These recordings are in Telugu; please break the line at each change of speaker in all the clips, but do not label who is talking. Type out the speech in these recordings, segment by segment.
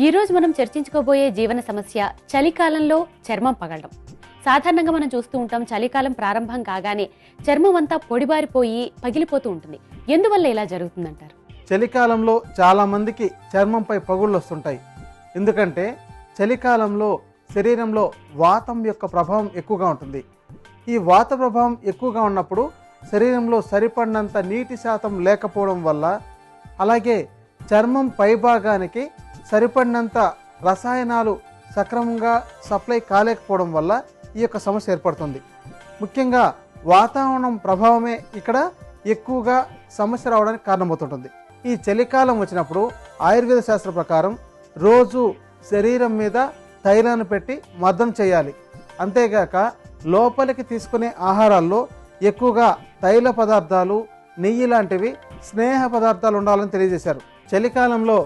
ఈరోజు మనం చర్చించుకోబోయే జీవన సమస్య చలికాలంలో చర్మం పగలడం. సాధారణంగా మనం చూస్తూ ఉంటాం చలికాలం ప్రారంభం కాగానే చర్మం అంతా పొడిబారిపోయి పగిలిపోతూ ఉంటుంది. ఎందువల్ల ఇలా జరుగుతుందంటారు?
చలికాలంలో చాలామందికి చర్మంపై పగుళ్ళు వస్తుంటాయి. ఎందుకంటే చలికాలంలో శరీరంలో వాతం యొక్క ప్రభావం ఎక్కువగా ఉంటుంది. ఈ వాత ప్రభావం ఎక్కువగా ఉన్నప్పుడు శరీరంలో సరిపడినంత నీటి శాతం లేకపోవడం వల్ల అలాగే చర్మం పైభాగానికి సరిపడినంత రసాయనాలు సక్రమంగా సప్లై కాలేకపోవడం వల్ల ఈ యొక్క సమస్య ఏర్పడుతుంది. ముఖ్యంగా వాతావరణం ప్రభావమే ఇక్కడ ఎక్కువగా సమస్య రావడానికి కారణమవుతుంటుంది. ఈ చలికాలం వచ్చినప్పుడు ఆయుర్వేద శాస్త్ర ప్రకారం రోజు శరీరం మీద తైలాన్ని పెట్టి మర్దం చేయాలి. అంతేగాక లోపలికి తీసుకునే ఆహారాల్లో ఎక్కువగా తైల పదార్థాలు నెయ్యి లాంటివి స్నేహ పదార్థాలు ఉండాలని తెలియజేశారు. చలికాలంలో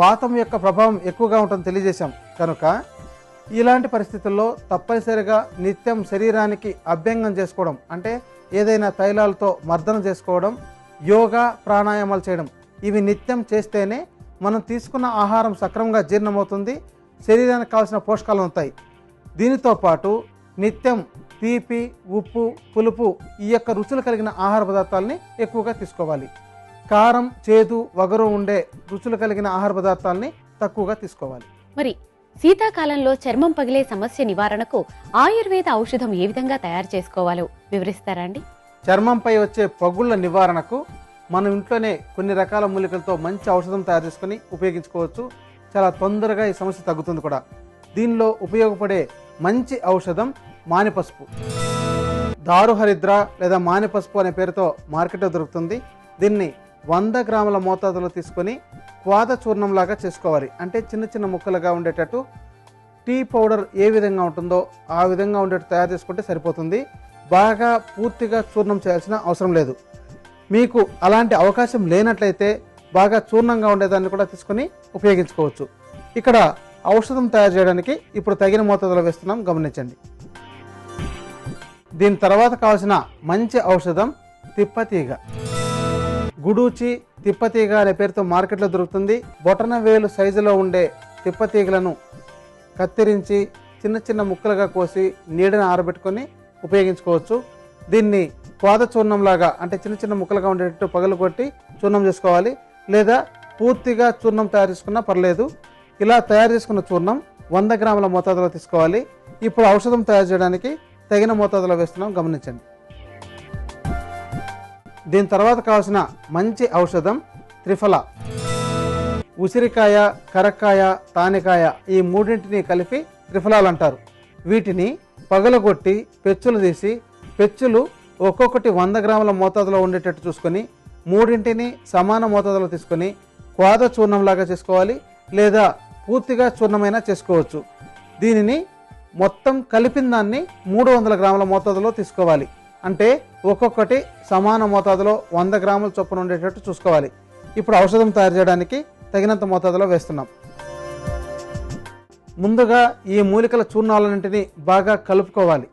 వాతం యొక్క ప్రభావం ఎక్కువగా ఉంటుందని తెలియజేశాం. కనుక ఇలాంటి పరిస్థితుల్లో తప్పనిసరిగా నిత్యం శరీరానికి అభ్యంగం చేసుకోవడం అంటే ఏదైనా తైలాలతో మర్దన చేసుకోవడం యోగా ప్రాణాయామాలు చేయడం ఇవి నిత్యం చేస్తేనే మనం తీసుకున్న ఆహారం సక్రమంగా జీర్ణమవుతుంది శరీరానికి కావాల్సిన పోషకాలు ఉంటాయి. దీనితో పాటు నిత్యం తీపి ఉప్పు పులుపు ఈ యొక్క రుచులు కలిగిన ఆహార పదార్థాలని ఎక్కువగా తీసుకోవాలి. కారం చేదు వగరు ఉండే రుచులు కలిగిన ఆహార పదార్థాలని తక్కువగా తీసుకోవాలి.
మరి శీతాకాలంలో చర్మం పగిలే సమస్య నివారణకు ఆయుర్వేద ఔషధం ఏ విధంగా తయారు చేసుకోవాలో వివరిస్తారా అండి?
చర్మంపై వచ్చే పగుళ్ళ నివారణకు మనం ఇంట్లోనే కొన్ని రకాల మూలికలతో మంచి ఔషధం తయారు చేసుకొని ఉపయోగించుకోవచ్చు. చాలా తొందరగా ఈ సమస్య తగ్గుతుంది కూడా. దీనిలో ఉపయోగపడే మంచి ఔషధం మానిపసుపు. దారు హరిద్ర లేదా మానిపసుపు అనే పేరుతో మార్కెట్లో దొరుకుతుంది. దీన్ని వంద గ్రాముల మోతాదులో తీసుకొని పాద చూర్ణంలాగా చేసుకోవాలి. అంటే చిన్న చిన్న ముక్కలుగా ఉండేటట్టు టీ పౌడర్ ఏ విధంగా ఉంటుందో ఆ విధంగా ఉండేట్టు తయారు చేసుకుంటే సరిపోతుంది. బాగా పూర్తిగా చూర్ణం చేయాల్సిన అవసరం లేదు. మీకు అలాంటి అవకాశం లేనట్లయితే బాగా చూర్ణంగా ఉండేదాన్ని కూడా తీసుకొని ఉపయోగించుకోవచ్చు. ఇక్కడ ఔషధం తయారు చేయడానికి ఇప్పుడు తగిన మోతాదులో వేస్తున్నాం. గమనించండి. దీని తర్వాత కావాల్సిన మంచి ఔషధం తిప్పతీగ. గుడూచి తిప్పతీగ అనే పేరుతో మార్కెట్లో దొరుకుతుంది. బొటన వేలు సైజులో ఉండే తిప్పతీగలను కత్తిరించి చిన్న చిన్న ముక్కలుగా కోసి నీడని ఆరబెట్టుకొని ఉపయోగించుకోవచ్చు. దీన్ని పాద చూర్ణంలాగా అంటే చిన్న చిన్న ముక్కలుగా ఉండేటట్టు పగలు కొట్టి చూర్ణం చేసుకోవాలి. లేదా పూర్తిగా చూర్ణం తయారు చేసుకున్నా పర్లేదు. ఇలా తయారు చేసుకున్న చూర్ణం వంద గ్రాముల మోతాదులో తీసుకోవాలి. ఇప్పుడు ఔషధం తయారు చేయడానికి తగిన మోతాదులో వేస్తున్నాం. గమనించండి. దీని తర్వాత కావాల్సిన మంచి ఔషధం త్రిఫల. ఉసిరికాయ కరక్కాయ తానికాయ ఈ మూడింటిని కలిపి త్రిఫలాలు అంటారు వీటిని పగలగొట్టి పెచ్చులు తీసి పెచ్చులు ఒక్కొక్కటి వంద గ్రాముల మోతాదులో ఉండేటట్టు చూసుకొని మూడింటిని సమాన మోతాదులో తీసుకొని క్వాద చూర్ణంలాగా చేసుకోవాలి లేదా పూర్తిగా చూర్ణమైనా చేసుకోవచ్చు. దీనిని మొత్తం కలిపిన దాన్ని మూడు వందల గ్రాముల మోతాదులో తీసుకోవాలి. అంటే ఒక్కొక్కటి సమాన మోతాదులో వంద గ్రాముల చొప్పున ఉండేటట్టు చూసుకోవాలి. ఇప్పుడు ఔషధం తయారు చేయడానికి తగినంత మోతాదులో వేస్తున్నాం. ముందుగా ఈ మూలికల చూర్ణాలన్నింటినీ బాగా కలుపుకోవాలి.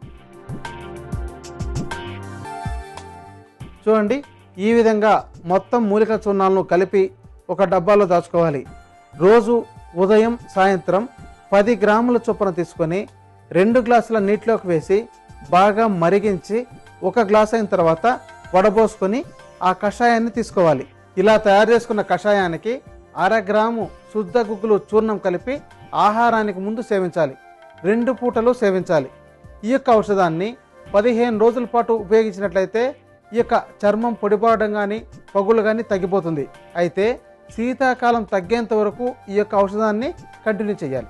చూడండి ఈ విధంగా మొత్తం మూలికల చూర్ణాలను కలిపి ఒక డబ్బాలో దాచుకోవాలి. రోజు ఉదయం సాయంత్రం పది గ్రాముల చొప్పున తీసుకొని రెండు గ్లాసుల నీటిలోకి వేసి బాగా మరిగించి ఒక గ్లాస్ అయిన తర్వాత వడబోసుకొని ఆ కషాయాన్ని తీసుకోవాలి. ఇలా తయారు చేసుకున్న కషాయానికి అర గ్రాము శుద్ధ గుగ్గులు చూర్ణం కలిపి ఆహారానికి ముందు సేవించాలి. రెండు పూటలు సేవించాలి. ఈ యొక్క ఔషధాన్ని పదిహేను రోజుల పాటు ఉపయోగించినట్లయితే ఈ యొక్క చర్మం పొడిపడడం కానీ పగులు కానీ తగ్గిపోతుంది. అయితే శీతాకాలం తగ్గేంత వరకు ఈ యొక్క ఔషధాన్ని కంటిన్యూ చేయాలి.